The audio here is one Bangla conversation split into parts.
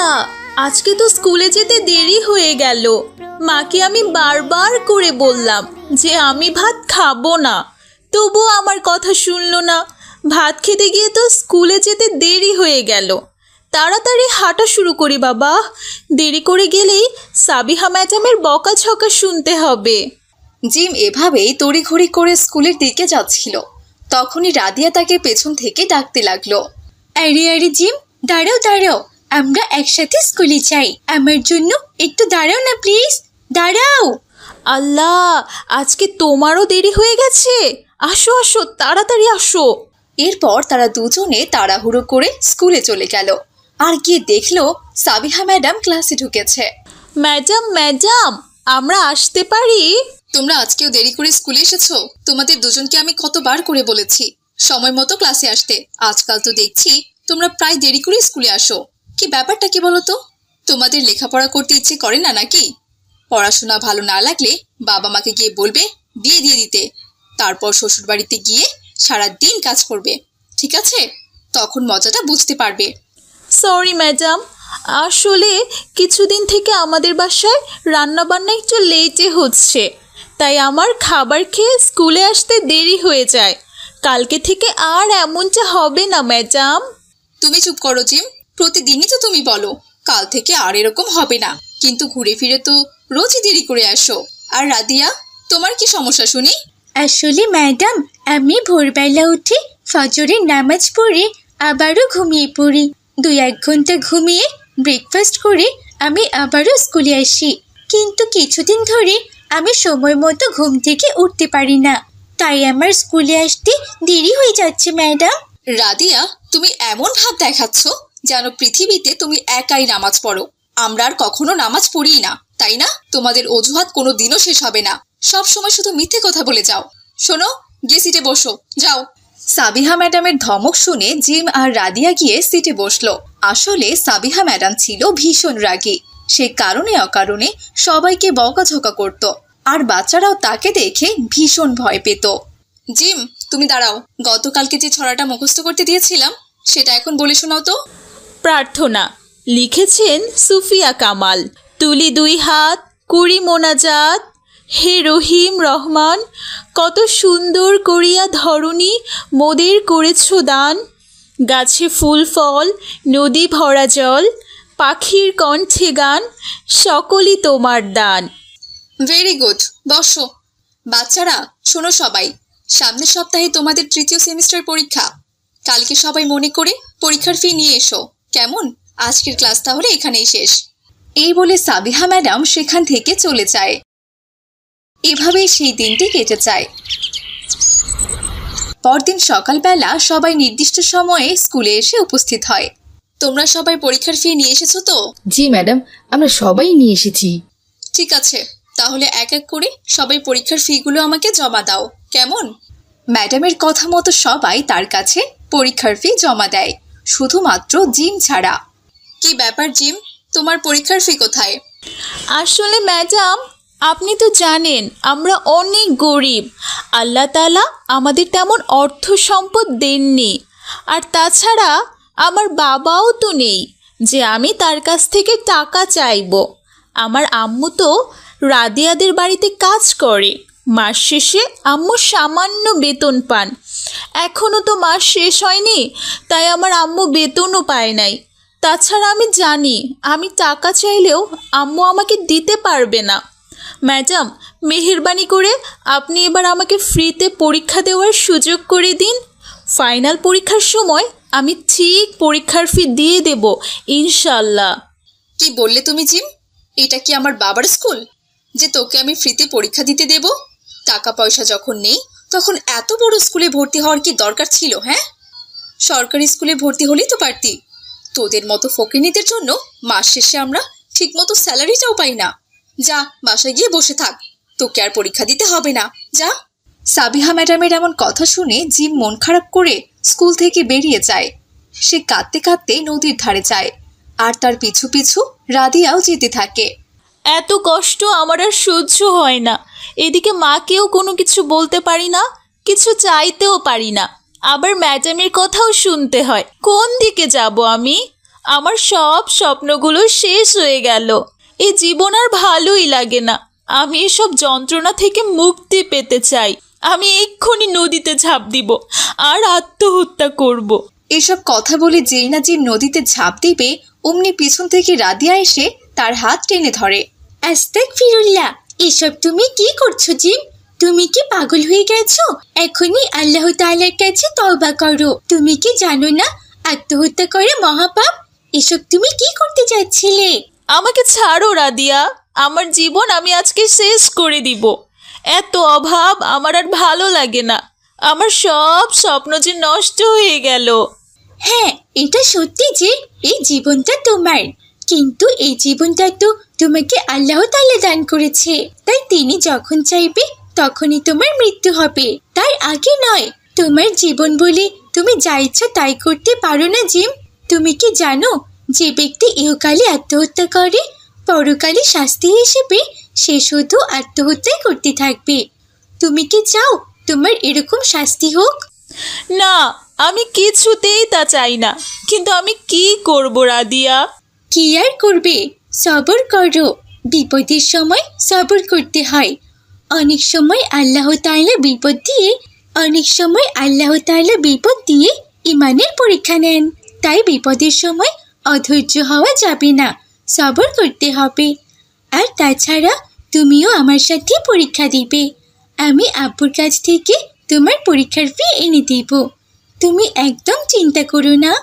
আল্লাহ আজকে তো স্কুলে যেতে দেরি হয়ে গেল। মাকে আমি বারবার করে বললাম যে আমি ভাত খাব না। তবুও আমার কথা শুনলো না। ভাত খেতে গিয়ে তো স্কুলে যেতে দেরি হয়ে গেল। তাড়াতাড়ি হাঁটা শুরু করি বাবা। দেরি করে গেলেই সাবিহা ম্যাডামের বকাঝকা শুনতে হবে। জিম এভাবেই তড়িঘড়ি করে স্কুলের দিকে যাচ্ছিল। তখনই রাদিয়া তাকে পেছন থেকে ডাকতে লাগল। আরে আরে জিম, দাঁড়াও দাঁড়াও। আমরা একসাথে স্কুলে যাই। আমার জন্য একটু দাঁড়াও না প্লিজ দাঁড়াও। আল্লাহ, আজকে তোমারও দেরি হয়ে গেছে। আসো আসো, তাড়াতাড়ি আসো। এরপর তারা দুজনে তাড়াহুড়ো করে স্কুলে চলে গেল। আর গিয়ে দেখল সাবিহা ম্যাডাম ক্লাসে ঢুকেছে। ম্যাডাম ম্যাডাম, আমরা আসতে পারি? তোমরা আজকেও দেরি করে স্কুলে এসেছ? তোমাদের দুজনকে আমি কতবার করে বলেছি। সময় মতো ক্লাসে আসতে। আজকাল তো দেখছি তোমরা প্রায় দেরি করে স্কুলে আসো। কি ব্যাপারটা কি বলো তো তোমাদের লেখাপড়া করতে ইচ্ছে করে না নাকি? পড়াশোনা ভালো না লাগলে বাবা মাকে গিয়ে বলবে বিয়ে দিয়ে দিতে। তারপর শ্বশুর বাড়িতে গিয়ে সারা দিন কাজ করবে ঠিক আছে? তখন মজাটা বুঝতে পারবে। সরি ম্যাডাম আসলে কিছুদিন থেকে আমাদের বাসায় রান্নাবান্না একটু লেটে হচ্ছে। তাই আমার খাবার খেয়ে স্কুলে আসতে দেরি হয়ে যায়। কালকে থেকে আর এমনটা হবে না ম্যাডাম তুমি চুপ করো জিম। প্রতিদিনই তো তুমি বলো কাল থেকে আর এরকম হবে না। কিন্তু ঘুরে ফিরে তো রোজই দেরি করে আসো। আর রাদিয়া তোমার কি সমস্যা শুনি? আসলে ম্যাডাম আমি ভোরবেলা উঠে ফজরের নামাজ পড়ে আবারও ঘুমিয়ে পড়ি। দুই এক ঘণ্টা ঘুমিয়ে ব্রেকফাস্ট করে আমি আবারও স্কুলে আসি। কিন্তু কিছুদিন ধরে আমি সময় মতো ঘুম থেকে উঠতে পারি না। তাই আমার স্কুলে আসতে দেরি হয়ে যাচ্ছে ম্যাডাম। রাদিয়া তুমি এমন ভাব দেখাচ্ছ? যেন পৃথিবীতে তুমি একাই নামাজ পড়ো। আমরা আর কখনো নামাজ পড়ি না, তাই না? তোমাদের অজুহাত কোনো দিনও শেষ হবে না। সব সময় শুধু মিথ্যে কথা বলে যাও। শোনো, গিয়ে সিটে বসো। যাও। সাবিহা ম্যাডামের ধমক শুনে জিম আর রাদিয়া গিয়ে সিটে বসল। আসলে সাবিহা ম্যাডাম ছিল ভীষণ রাগী। সে কারণে অকারণে সবাইকে বকাঝকা করত। আর বাচ্চারাও তাকে দেখে ভীষণ ভয় পেত। জিম, তুমি দাঁড়াও। গতকালকে যে ছড়াটা মুখস্থ করতে দিয়েছিলাম, সেটা এখন বলে শোনাও তো। প্রার্থনা। লিখেছেন সুফিয়া কামাল। তুলি দুই হাত, কুড়ি মোনাজাত। হে রহিম রহমান, কত সুন্দর করিয়া ধরণী মোদের করেছ দান। গাছে ফুল, ফল, নদী ভরা জল, পাখির কণ্ঠে গান, সকলই তোমার দান। ভেরি গুড বসো। বাচ্চারা, শোনো সবাই। সামনের সপ্তাহে তোমাদের তৃতীয় সেমিস্টার পরীক্ষা। কালকে সবাই মনে করে পরীক্ষার ফি নিয়ে এসো। কেমন? আজকের ক্লাস তাহলে এখানেই শেষ। এই বলে সাবিহা ম্যাডাম সেখান থেকে চলে যায়। এভাবেই সেই দিনটি কেটে যায়। পরদিন সকালবেলা সবাই নির্দিষ্ট সময়ে স্কুলে এসে উপস্থিত হয়। তোমরা সবাই পরীক্ষার ফি নিয়ে এসেছ তো? জি ম্যাডাম আমরা সবাই নিয়ে এসেছি। ঠিক আছে তাহলে এক এক করে সবাই পরীক্ষার ফিগুলো আমাকে জমা দাও। কেমন? ম্যাডামের কথা মতো সবাই তার কাছে পরীক্ষার ফি জমা দেয়। শুধুমাত্র জিম ছাড়া। কি ব্যাপার, জিম? তোমার পরীক্ষার ফি কোথায়? আসলে, ম্যাডাম, আপনি তো জানেন, আমরা অনেক গরিব। আল্লাহ তালা আমাদের তেমন অর্থ সম্পদ দেননি। আর তাছাড়া, আমার বাবাও তো নেই, যে আমি তার কাছ থেকে টাকা চাইব। আমার আম্মু তো রাদিয়াদের বাড়িতে কাজ করে। মাস শেষে আম্মু সামান্য বেতন পান। এখনও তো মাস শেষ হয়নি, তাই আমার আম্মু বেতনও পায় নাই। তাছাড়া আমি জানি, আমি টাকা চাইলেও আম্মু আমাকে দিতে পারবে না। ম্যাডাম, মেহেরবানি করে আপনি এবার আমাকে ফ্রিতে পরীক্ষা দেওয়ার সুযোগ করে দিন। ফাইনাল পরীক্ষার সময় আমি ঠিক পরীক্ষার ফি দিয়ে দেব ইনশাল্লাহ কি বললে তুমি জিম? এটা কি আমার বাবার স্কুল? যে তোকে আমি ফ্রিতে পরীক্ষা দিতে দেব? টাকা পয়সা যখন নেই, তখন এত বড় স্কুলে ভর্তি হওয়ার কি দরকার ছিল হ্যাঁ? সরকারি স্কুলে ভর্তি হলেই তো পারতি। তোদের মতো ফকিনীদের জন্য মাস শেষে আমরা ঠিকমতো স্যালারিটাও পাই না। যা, বাসায় গিয়ে বসে থাক। তোকে আর পরীক্ষা দিতে হবে না। যা। সাবিহা ম্যাডামের এমন কথা শুনে জিম মন খারাপ করে স্কুল থেকে বেরিয়ে যায়। সে কাঁদতে কাঁদতে নদীর ধারে যায়। আর তার পিছু পিছু রাদিয়াও যেতে থাকে। এত কষ্ট আমার আর সহ্য হয় না। এদিকে মাকেও কোনো কিছু বলতে পারি না কিছু চাইতেও পারি না। আবার ম্যাডামের কথাও শুনতে হয় কোন দিকে যাব আমি? আমার সব স্বপ্নগুলো শেষ হয়ে গেল। এই জীবন আর ভালোই লাগে না। আমি এসব যন্ত্রণা থেকে মুক্তি পেতে চাই। আমি এক্ষুনি নদীতে ঝাঁপ দিব আর আত্মহত্যা করব। এসব কথা বলে যেই না যে নদীতে ঝাঁপ দিবে অমনি পিছন থেকে রাদিয়া এসে তার হাত টেনে ধরে। আস্তাক ফিরুল্লাহ এসব তুমি কি করছ জিম তুমি কি পাগল হয়ে গেছো? এখনই আল্লাহ তাআলার কাছে তওবা করো। তুমি কি জানো না? আত্মহত্যা করে মহাপাপ? এসব তুমি কি করতে যাচ্ছিলে? আমাকে ছাড়ো রাদিয়া। আমার জীবন আমি আজকে শেষ করে দিব। এত অভাব আমার আর ভালো লাগে না। আমার সব স্বপ্ন যে নষ্ট হয়ে গেল। হ্যাঁ এটা সত্যি যে এই জীবনটা তোমার। কিন্তু এই জীবনটা তো তোমাকে আল্লাহ তাআলা দান করেছে। তাই তিনি যখন চাইবে, তখনই তোমার মৃত্যু হবে। তার আগে নয়, তোমার জীবন বলে তুমি যা ইচ্ছা তাই করতে পারো না, জিম। তুমি কি জানো, যে ব্যক্তি ইহকালে আত্মহত্যা করে, পরকালে শাস্তি হিসেবে সে শুধু আত্মহত্যাই করতে থাকবে। তুমি কি চাও তোমার এরকম শাস্তি হোক? না, আমি কিছুতেই তা চাই না। কিন্তু আমি কি করব, রাদিয়া? কি আর করবে? সবর করো। বিপদের সময় সবর করতে হয়। অনেক সময় আল্লাহ তাআলা বিপদ দিয়ে, অনেক সময় আল্লাহ তাআলা বিপদ দিয়ে ইমানের পরীক্ষা নেন। তাই বিপদের সময় অধৈর্য হওয়া যাবে না, সবর করতে হবে। আর তাছাড়া তুমিও আমার সাথে পরীক্ষা দিবে। আমি আব্বুর কাছ থেকে তোমার পরীক্ষার ফি এনে দিব। তুমি একদম চিন্তা করো না।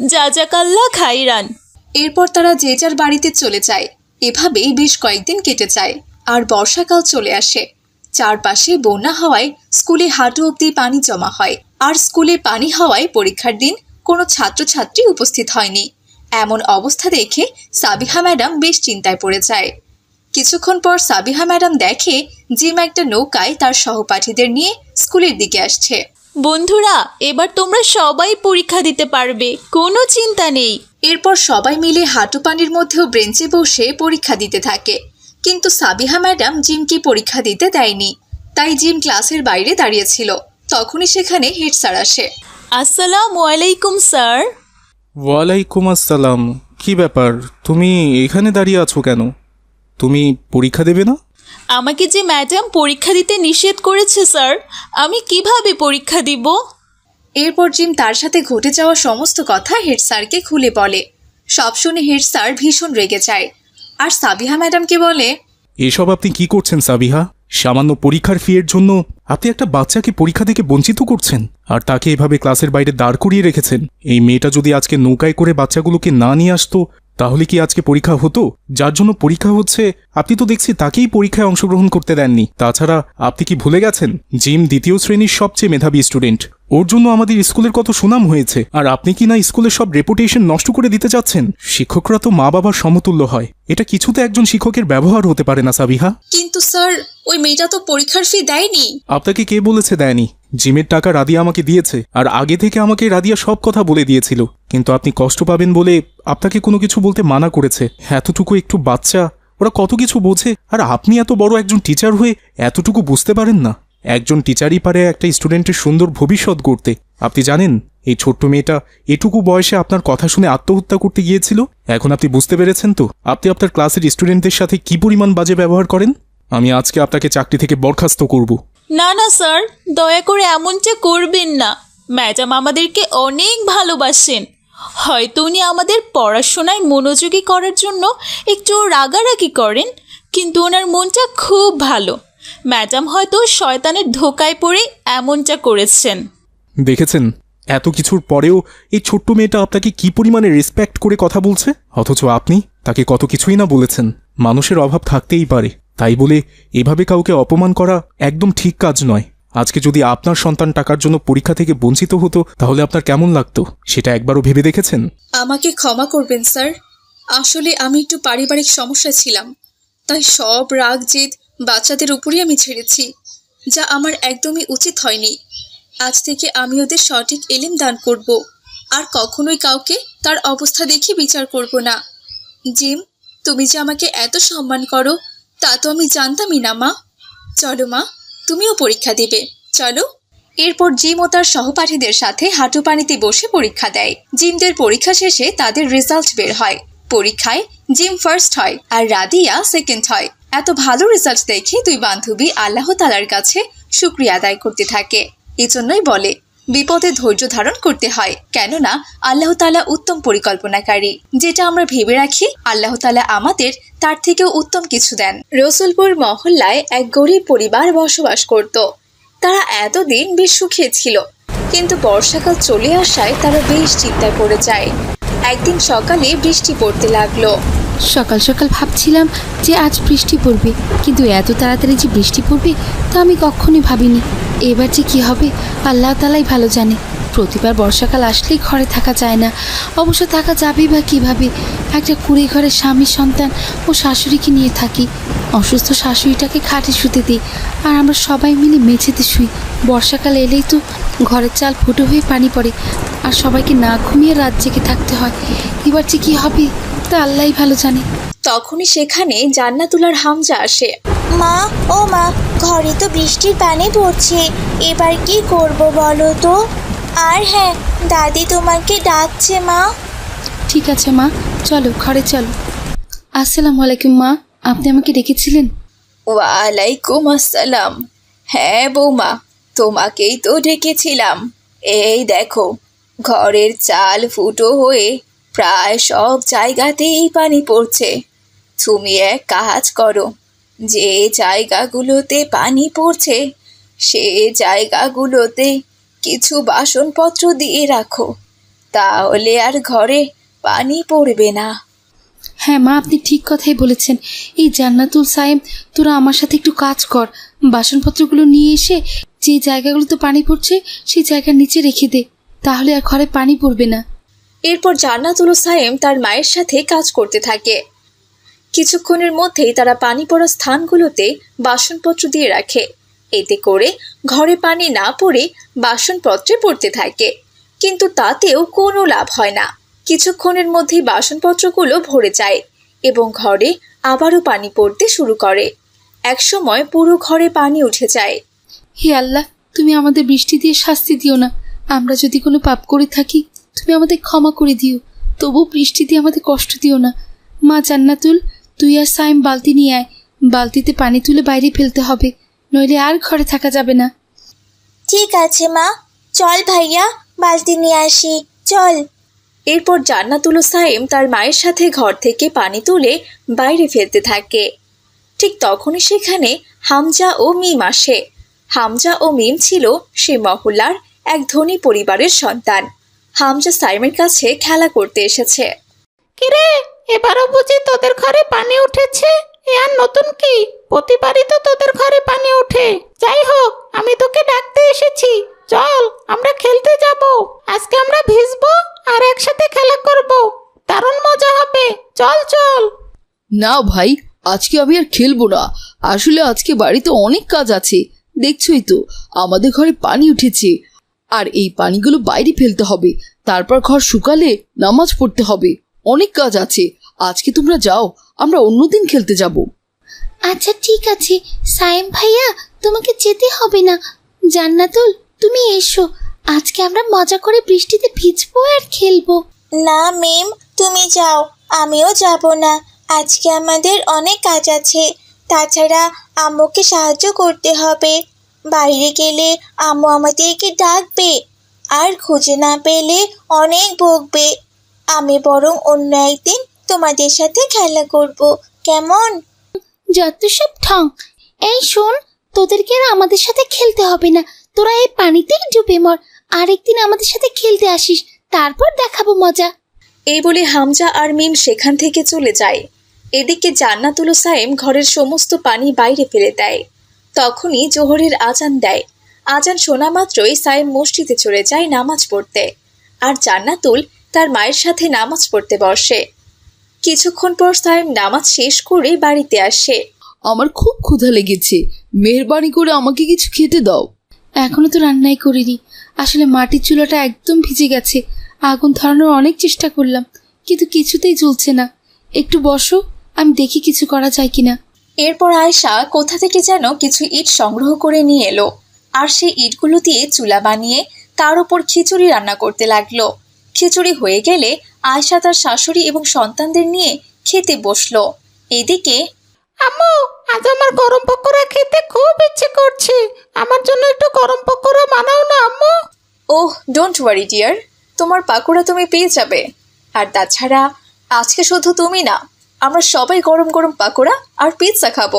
যা জাজাকাল্লা খাইরান। এরপর তারা যে যার বাড়িতে চলে যায়। এভাবেই বেশ কয়েকদিন কেটে যায় আর বর্ষাকাল চলে আসে। চারপাশে বন্যা হওয়ায় স্কুলে হাঁটু অব্দি পানি জমা হয় আর স্কুলে পানি হওয়ায় পরীক্ষার দিন কোনো ছাত্রছাত্রী উপস্থিত হয়নি। এমন অবস্থা দেখে সাবিহা ম্যাডাম বেশ চিন্তায় পড়ে যায়। কিছুক্ষণ পর সাবিহা ম্যাডাম দেখে জিম একটা নৌকায় তার সহপাঠীদের নিয়ে স্কুলের দিকে আসছে। বন্ধুরা, এবার তোমরা সবাই পরীক্ষা দিতে পারবে, কোনো চিন্তা নেই। এরপর সবাই মিলে হাঁটু পানির মধ্যেও বেঞ্চে বসে পরীক্ষা দিতে থাকে। কিন্তু সাবিহা ম্যাডাম জিমকে পরীক্ষা দিতে দেয়নি। তাই জিম ক্লাসের বাইরে দাঁড়িয়েছিল। তখনই সেখানে হেড স্যার আসে। আসসালামু আলাইকুম স্যার। ওয়ালাইকুম আসসালাম। কি ব্যাপার? তুমি এখানে দাঁড়িয়ে আছো কেন? তুমি পরীক্ষা দেবে না? আমাকে যে ম্যাডাম পরীক্ষা দিতে নিষেধ করেছে স্যার আমি কীভাবে পরীক্ষা দিব? এরপর জিম তার সাথে ঘটে যাওয়া সমস্ত কথা হেড স্যারকে খুলে বলে। সব শুনে হেড স্যার ভীষণ রেগে যায়। আর সাবিহা ম্যাডামকে বলে, এসব আপনি কি করছেন সাবিহা? সামান্য পরীক্ষার ফিয়ের জন্য আপনি একটা বাচ্চাকে পরীক্ষা থেকে বঞ্চিত করছেন আর তাকে এভাবে ক্লাসের বাইরে দাঁড় করিয়ে রেখেছেন। এই মেয়েটা যদি আজকে নৌকায় করে বাচ্চাগুলোকে না নিয়ে আসতো তাহলে কি আজকে পরীক্ষা হতো? যার জন্য পরীক্ষা হচ্ছে আপনি তো দেখছি তাকেই পরীক্ষায় অংশগ্রহণ করতে দেননি। তাছাড়া আপনি কি ভুলে গেছেন? জিম দ্বিতীয় শ্রেণির সবচেয়ে মেধাবী স্টুডেন্ট। ওর জন্য আমাদের স্কুলের কত সুনাম হয়েছে। আর আপনি কি না স্কুলের সব রেপুটেশন নষ্ট করে দিতে চাচ্ছেন? শিক্ষকরা তো মা বাবার সমতুল্য হয়। এটা কিছুতে একজন শিক্ষকের ব্যবহার হতে পারে না সাবিহা। কিন্তু স্যার ওই মেয়েটা তো পরীক্ষার ফি দেয়নি। আপনাকে কে বলেছে দেয়নি? জিমের টাকা রাদিয়া আমাকে দিয়েছে, আর আগে থেকে আমাকে রাদিয়া সব কথা বলে দিয়েছিল। কিন্তু আপনি কষ্ট পাবেন বলে আপনাকে কোনো কিছু বলতে মানা করেছে। এতটুকু একটু বাচ্চা, ওরা কত কিছু বোঝে, আর আপনি এত বড় একজন টিচার হয়ে এতটুকু বুঝতে পারেন না। একজন টিচারই পারে একটা স্টুডেন্টের সুন্দর ভবিষ্যৎ গড়তে। আপনি জানেন, এই ছোট্ট মেয়েটা এটুকু বয়সে আপনার কথা শুনে আত্মহত্যা করতে গিয়েছিল? এখন আপনি বুঝতে পেরেছেন তো, আপনি আপনার ক্লাসের স্টুডেন্টদের সাথে কি পরিমাণ বাজে ব্যবহার করেন? আমি আজকে আপনাকে চাকরি থেকে বরখাস্ত করব। না না, স্যার, দয়া করে এমনটা করবেন না। ম্যাডাম আমাদেরকে অনেক ভালোবাসেন। হয়তো উনি আমাদের পড়াশোনায় মনোযোগী করার জন্য একটু রাগারাগি করেন, কিন্তু ওনার মনটা খুব ভালো। ম্যাডাম হয়তো শয়তানের ধোকায় পড়ে এমনটা করেছেন। দেখেছেন? এত কিছুর পরেও এই ছোট্ট মেয়েটা আপনাকে কি পরিমাণে রেসপেক্ট করে কথা বলছে? অথচ আপনি তাকে কত কিছুই না বলেছেন। মানুষের অভাব থাকতেই পারে। তাই বলে এভাবে কাউকে অপমান করা একদম ঠিক কাজ নয়। আজকে যদি আপনার সন্তান টাকার জন্য পরীক্ষা থেকে বঞ্চিত হতো, তাহলে আপনার কেমন লাগতো? সেটা একবারও ভেবে দেখেছেন? আমাকে ক্ষমা করবেন, স্যার। আসলে আমি একটু পারিবারিক সমস্যা ছিলাম। তাই সব রাগ, জেদ বাচ্চাদের উপরই আমি ছেড়েছি, যা আমার একদমই উচিত হয়নি। আজ থেকে আমি ওদের সঠিক এলিম দান করব। আর কখনোই কাউকে তার অবস্থা দেখে বিচার করব না। জিম, তুমি যে আমাকে এত সম্মান করো তা তো আমি জানতামই না, মা। চলো, মা, তুমিও পরীক্ষা দিবে। চলো। এরপর জিম ও তার সহপাঠীদের সাথে হাঁটু পানিতে বসে পরীক্ষা দেয়। জিমদের পরীক্ষা শেষে তাদের রেজাল্ট বের হয়। পরীক্ষায় জিম ফার্স্ট হয় আর রাদিয়া সেকেন্ড হয়। এত ভালো রেজাল্ট দেখে দুই বান্ধবী আল্লাহ তালার কাছে শুক্রিয়া আদায় করতে থাকে। এজন্যই বলে বিপদে ধৈর্য ধারণ করতে হয়। কেননা, আল্লাহ তালা উত্তম পরিকল্পনাকারী। যেটা আমরা ভেবে রাখি, আল্লাহ তালা আমাদের তার থেকেও উত্তম কিছু দেন। রসুলপুর মহল্লায় এক গরিব পরিবার বসবাস করত। তারা এতদিন বেশ সুখে ছিল। কিন্তু বর্ষাকাল চলে আসায় তারা বেশ চিন্তা করে যায়। একদিন সকালে বৃষ্টি পড়তে লাগল। সকাল সকাল ভাবছিলাম যে আজ বৃষ্টি পড়বে। কিন্তু এত তাড়াতাড়ি যে বৃষ্টি পড়বে, তা আমি কখনোই ভাবিনি। এবার যে কী হবে, আল্লাহ তালাই ভালো জানে। প্রতিবার বর্ষাকাল আসলেই ঘরে থাকা যায় না। অবশ্য থাকা যাবেই বা কীভাবে? একটা কুড়ে ঘরের স্বামী, সন্তান ও শাশুড়িকে নিয়ে থাকি। অসুস্থ শাশুড়িটাকে খাটে শুতে দিই। আর আমরা সবাই মিলে মেঝেতে শুই। বর্ষাকাল এলেই তো ঘরের চাল ফুটো হয়ে পানি পড়ে। আর সবাইকে না ঘুমিয়ে রাত জেগে থাকতে হয়। এবার যে কী হবে, তা আল্লাহই ভালো জানে। তখনই সেখানে জান্নাতুলার হামজা আসে। মা ও মা ঘরে তো বৃষ্টির পানি পড়ছে। এবার কি করব বলো তো? আর হ্যাঁ দাদি তোমাকে ডাকছে মা। ঠিক আছে মা চলো ঘরে চলো। আসসালামু আলাইকুম মা আপনি আমাকে ডেকেছিলেন? ওয়ালাইকুম আসসালাম। হ্যাঁ বৌমা তোমাকেই তো ডেকেছিলাম। এই দেখো ঘরের চাল ফুটো হয়ে প্রায় সব জায়গাতেই পানি পড়ছে। তুমি এক কাজ করো যে জায়গাগুলোতে পানি পড়ছে সে জায়গাগুলোতে কিছু বাসনপত্র দিয়ে রাখো তাহলে আর ঘরে পানি পড়বে না। হ্যাঁ মা আপনি ঠিক কথাই বলেছেন। এই জান্নাতুল সাইম তোরা আমার সাথে একটু কাজ কর। বাসনপত্রগুলো নিয়ে এসে যে জায়গাগুলোতে পানি পড়ছে সেই জায়গার নিচে রেখে দে তাহলে আর ঘরে পানি পড়বে না। এরপর জান্নাতুল সায়েম তার মায়ের সাথে কাজ করতে থাকে। কিছুক্ষণের মধ্যেই তারা পানি পড়া স্থানগুলোতে বাসনপত্র দিয়ে রাখে। এতে করে ঘরে পানি না পড়ে বাসনপত্রে পড়তে থাকে। কিন্তু তাতেও কোনো লাভ হয় না। কিছুক্ষণের মধ্যেই বাসনপত্রগুলো ভরে যায় এবং ঘরে আবারও পানি পড়তে শুরু করে। একসময় পুরো ঘরে পানি উঠে যায়। হে আল্লাহ, তুমি আমাদের বৃষ্টি দিয়ে শাস্তি দিও না। আমরা যদি কোনো পাপ করে থাকি, তুমি আমাদের ক্ষমা করে দিও। তবু বৃষ্টি দিয়ে আমাদের কষ্ট দিও না। মা জান্নাতুল তুই আর সাইম বালতি নিয়ে আয়। বালতিতে পানি তুলে বাইরে ফেলতে হবে নইলে আর ঘরে থাকা যাবে না। ঠিক আছে মা। চল ভাইয়া বালতি নিয়ে আসি। চল। এরপর জান্নাতুল সাইম তার মায়ের সাথে ঘর থেকে পানি তুলে বাইরে ফেলতে থাকে। ঠিক তখনই সেখানে হামজা ও মিম আসে। হামজা ও মিম ছিল সে মহল্লার এক ধনী পরিবারের সন্তান। হামজা সাইমের কাছে খেলা করতে এসেছে। কিরে, এবারও বুঝি তোদের ঘরে পানি উঠেছে? এ আর নতুন কি? প্রতিবারই তো তোদের ঘরে পানি ওঠে। যাই হোক, আমি তোকে ডাকতে এসেছি। চল, আমরা খেলতে যাব। আজকে আমরা ভিজবো আর একসাথে খেলা করব। দারুণ মজা হবে। চল চল। না ভাই, আজকে আমি আর খেলব না। আসলে আজকে বাড়িতে অনেক কাজ আছে। দেখছই তো, আমাদের ঘরে পানি উঠেছে। আর এই পানিগুলো বাইরে ফেলতে হবে। তারপর ঘর শুকালে নামাজ পড়তে হবে। অনেক কাজ আছে। আজকে তোমরা যাও আমরা অন্যদিন খেলতে যাব। আচ্ছা ঠিক আছে। সাইম ভাইয়া তোমাকে যেতে হবে না। জান্নাতুল তুমি এসো। আজকে আমরা মজা করে বৃষ্টিতে ভিজবো আর খেলব। না মেম তুমি যাও। আমিও যাব না। আজকে আমাদের অনেক কাজ আছে। তাছাড়া আম্মুকে সাহায্য করতে হবে। বাইরে গেলে আম্মু আমাদেরকে ডাকবে। আর খুঁজে না পেলে অনেক বকবে। আমি বরং অন্য একদিন তোমাদের সাথে খেলা করব। কেমন? যত সব ঠং। এই শোন তোদেরকে আর আমাদের সাথে খেলতে হবে না। তোরা এই পানিতেই ডুবে মর। আরেকদিন আমাদের সাথে খেলতে আসিস। তারপর দেখাবো মজা। এই বলে হামজা আর মিম সেখান থেকে চলে যায়। এদিকে জান্নাতুল সাইম ঘরের সমস্ত পানি বাইরে ফেলে দেয়। তখনই জোহরের আজান দেয়। আজান শোনা মাত্রই সাইম মসজিদে চলে যায় নামাজ পড়তে। আর জান্নাতুল তার মায়ের সাথে নামাজ পড়তে বসে। কিছুক্ষণ পর সাইম নামাজ শেষ করে বাড়িতে আসে। আমার খুব ক্ষুধা লেগেছে। মেহরবানি করে আমাকে কিছু খেতে দাও। এখনও তো রান্নাই করিনি। আসলে মাটির চুলাটা একদম ভিজে গেছে। আগুন ধরানোর অনেক চেষ্টা করলাম কিন্তু কিছুতেই জ্বলছে না। একটু বসো আমি দেখি কিছু করা যায় কিনা। এরপর আয়শা কোথা থেকে যেন কিছু ইট সংগ্রহ করে নিয়ে এলো। আর সেই ইটগুলো দিয়ে চুলা বানিয়ে তার উপর খিচুড়ি রান্না করতে লাগল। খিচুড়ি হয়ে গেলে আয়শা তার শাশুড়ি এবং সন্তানদের নিয়ে খেতে বসল। এদিকে আম্মু আজ আমার গরম পকোড়া খেতে খুব ইচ্ছে করছে। আমার জন্য একটু গরম পকোড়া বানাও না আম্মু। ওহ ডোন্ট ওয়ারি ডিয়ার তোমার পাকোড়া তুমি পেয়ে যাবে। আর তাছাড়া আজকে শুধু তুমি না আমরা সবাই গরম গরম পাকোড়া আর পিৎজা খাব।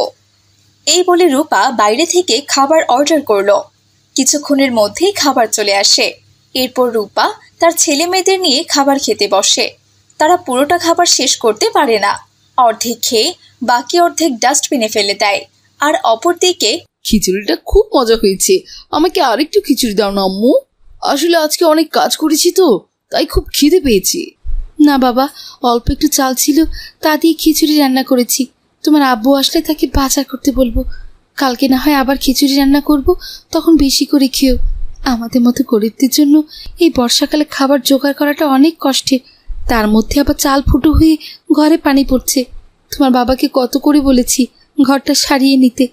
এই বলে রূপা বাইরে থেকে খাবার অর্ডার করল। কিছুক্ষণের মধ্যেই খাবার চলে আসে। এরপর রূপা তার ছেলে মেয়েদের নিয়ে খাবার খেতে বসে। তারা পুরোটা খাবার শেষ করতে পারে না। অর্ধেক খেয়ে বাকি অর্ধেক ডাস্টবিনে ফেলে দেয়। আর অপরদিকে খিচুড়িটা খুব মজা হয়েছে। আমাকে আরেকটু খিচুড়ি দাও না, আম্মু। আসলে আজকে অনেক কাজ করেছি তো, তাই খুব খিদে পেয়েছি। না বাবা, অল্প একটু চাল ছিল, তা দিয়ে খিচুড়ি রান্না করেছি। তোমার আব্বু আসলে তাকে বাজার করতে বলব। কালকে না হয় আবার খিচুড়ি রান্না করব, তখন বেশি করে খেও। আমাদের মতো গরিবদের জন্য এই বর্ষাকালে খাবার জোগাড় করাটা অনেক কষ্টে। তার মধ্যে আবার চাল ফুটো হয়ে ঘরে পানি পড়ছে। তোমার বাবাকে কত করে বলেছি ঘরটা সারিয়ে নিতে।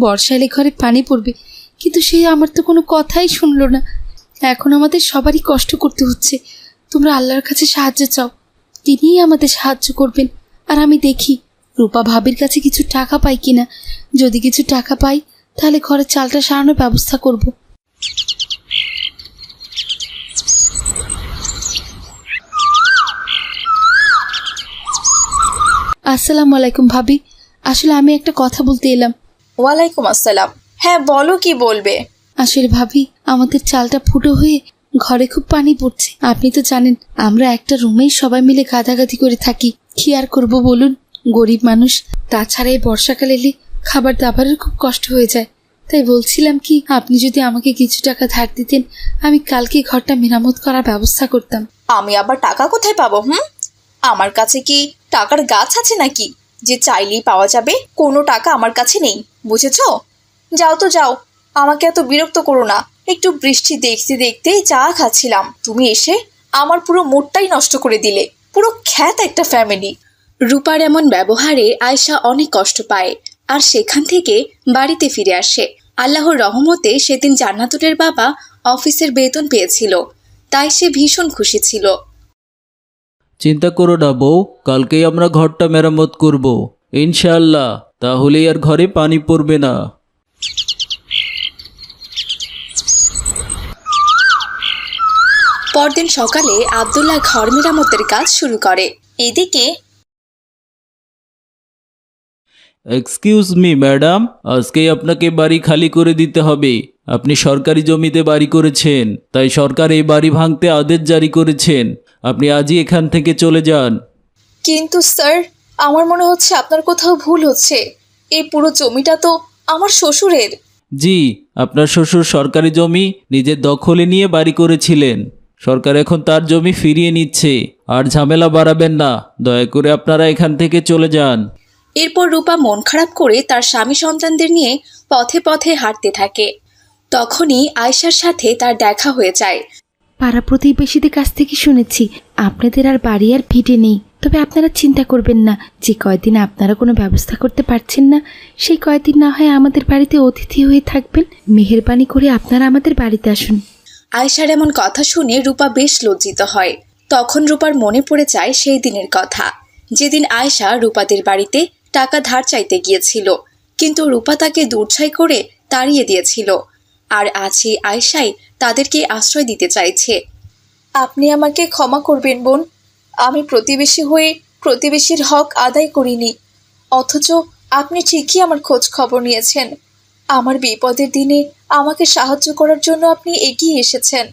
বর্ষা এলে ঘরে পানি পড়বে। কিন্তু সে আমার তো কোনো কথাই শুনলো না। এখন আমাদের সবারই কষ্ট করতে হচ্ছে। তোমরা আল্লাহর কাছে সাহায্য চাও। তিনিই আমাদের সাহায্য করবেন। আর আমি দেখি, রূপা ভাবির কাছে কিছু টাকা পাই কিনা। যদি কিছু টাকা পাই, তাহলে ঘরে চালটা সারানোর ব্যবস্থা করব। আসসালামু আলাইকুম ভাবি। আসলে আমি একটা কথা বলতে এলাম। ওয়ালাইকুম আসসালাম। হ্যাঁ বলো কি বলবে? আসলে ভাবি আমাদের চালটা ফুটো হয়ে ঘরে খুব পানি পড়ছে। আপনি তো জানেন আমরা একটা রুমেই সবাই মিলে গাদাগাদি করে থাকি। কি আর করব বলুন? গরিব মানুষ তাছাড়া এই বর্ষাকাল এলে খাবার দাবারের খুব কষ্ট হয়ে যায়। তাই বলছিলাম কি আপনি যদি আমাকে কিছু টাকা ধার দিতেন আমি কালকে ঘরটা মেরামত করার ব্যবস্থা করতাম। আমি আবার টাকা কোথায় পাবো হুম? আমার কাছে কি টাকার গাছ আছে নাকি? যে চাইলেই পাওয়া যাবে, কোনো টাকা আমার কাছে নেই, বুঝেছ? যাও তো যাও, আমাকে এত বিরক্ত করো না। একটু বৃষ্টি দেখতে দেখতে চা খাচ্ছিলাম। তুমি এসে আমার পুরো মুডটাই নষ্ট করে দিলে। পুরো খ্যাত একটা ফ্যামিলি রূপার এমন ব্যবহারে আয়সা অনেক কষ্ট পায় আর সেখান থেকে বাড়িতে ফিরে আসে। আল্লাহর রহমতে সেদিন জান্নাতুরের বাবা অফিসের বেতন পেয়েছিল, তাই সে ভীষণ খুশি ছিল। চিন্তা করো না বউ কালকেই আমরা ঘরটা মেরামত করব। ইনশাল্লাহ তাহলেই আর ঘরে পানি পড়বে না। পরদিন সকালে আবদুল্লাহ ঘর মেরামতের কাজ শুরু করে। এদিকে এক্সকিউজ মি ম্যাডাম আজকেই আপনাকে বাড়ি খালি করে দিতে হবে। আপনি সরকারি জমিতে বাড়ি করেছেন তাই সরকার এই বাড়ি ভাঙতে আদেশ জারি করেছেন। আপনি আজই এখান থেকে চলে যান। কিন্তু স্যার আমার মনে হচ্ছে আপনার কোথাও ভুল হচ্ছে। এই পুরো জমিটা তো আমার শ্বশুরের। জি আপনার শ্বশুর সরকারি জমি নিজের দখলে নিয়ে বাড়ি করেছিলেন। সরকার এখন তার জমি ফিরিয়ে নিচ্ছে। আর ঝামেলা বাড়াবেন না দয়া করে আপনারা এখান থেকে চলে যান। এরপর রূপা মন খারাপ করে তার স্বামী সন্তানদের নিয়ে পথে পথে হাঁটতে থাকে। তখনই আয়শার সাথে তার দেখা হয়ে যায়। পাড়া প্রতিবেশীদের কাছ থেকে শুনেছি, আপনাদের আর বাড়ি আর ভিটে নেই। তবে আপনারা চিন্তা করবেন না, যে কয়দিন আপনারা কোনো ব্যবস্থা করতে পারছেন না, সেই কয়দিন না হয় আমাদের বাড়িতে অতিথি হয়ে থাকবেন। মেহেরবানি করে আপনারা আমাদের বাড়িতে আসুন। আয়শার এমন কথা শুনে রূপা বেশ লজ্জিত হয়। তখন রূপার মনে পড়ে যায় সেই দিনের কথা। যেদিন আয়শা রূপাদের বাড়িতে টাকা ধার চাইতে গিয়েছিল, কিন্তু রূপা তাকে দূরছাই করে তাড়িয়ে দিয়েছিল। আর আজ এই আয়শাই তাদেরকে আশ্রয় দিতে চাইছে। আপনি আমাকে ক্ষমা করবেন, বোন। আমি প্রতিবেশী হয়ে প্রতিবেশীর হক আদায় করিনি। অথচ আপনি ঠিকই আমার খোঁজ খবর নিয়েছেন। আমার বিপদের দিনে আমাকে সাহায্য করার জন্য আপনি এগিয়ে এসেছেন।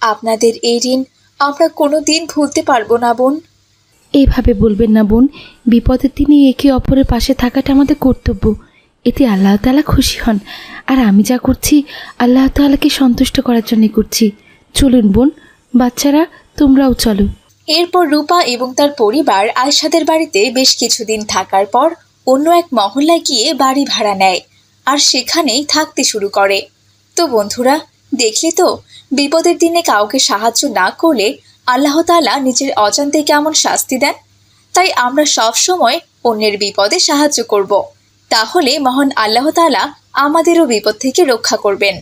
আপনাদের এই ঋণ আমরা কোনো দিন ভুলতে পারব না, বোন। এইভাবে বলবেন না, বোন। বিপদের দিনে একে অপরের পাশে থাকাটা আমাদের কর্তব্য। এতে আল্লাহ তাআলা খুশি হন। আর আমি যা করছি, আল্লাহ তাআলাকে সন্তুষ্ট করার জন্য করছি। চলুন বোন, বাচ্চারা, তোমরাও চলো। এরপর রূপা এবং তার পরিবার আয়সাদের বাড়িতে বেশ কিছুদিন থাকার পর অন্য এক মহল্লায় গিয়ে বাড়ি ভাড়া নেয় আর সেখানেই থাকতে শুরু করে। তো বন্ধুরা, দেখলে তো, বিপদের দিনে কাউকে সাহায্য না করলে আল্লাহ তাআলা নিজের অজান্তে কেমন শাস্তি দেন? তাই আমরা সব সময় অন্যের বিপদে সাহায্য করব। তাহলে মহান আল্লাহ তাআলা আমাদেরও বিপদ থেকে রক্ষা করবেন।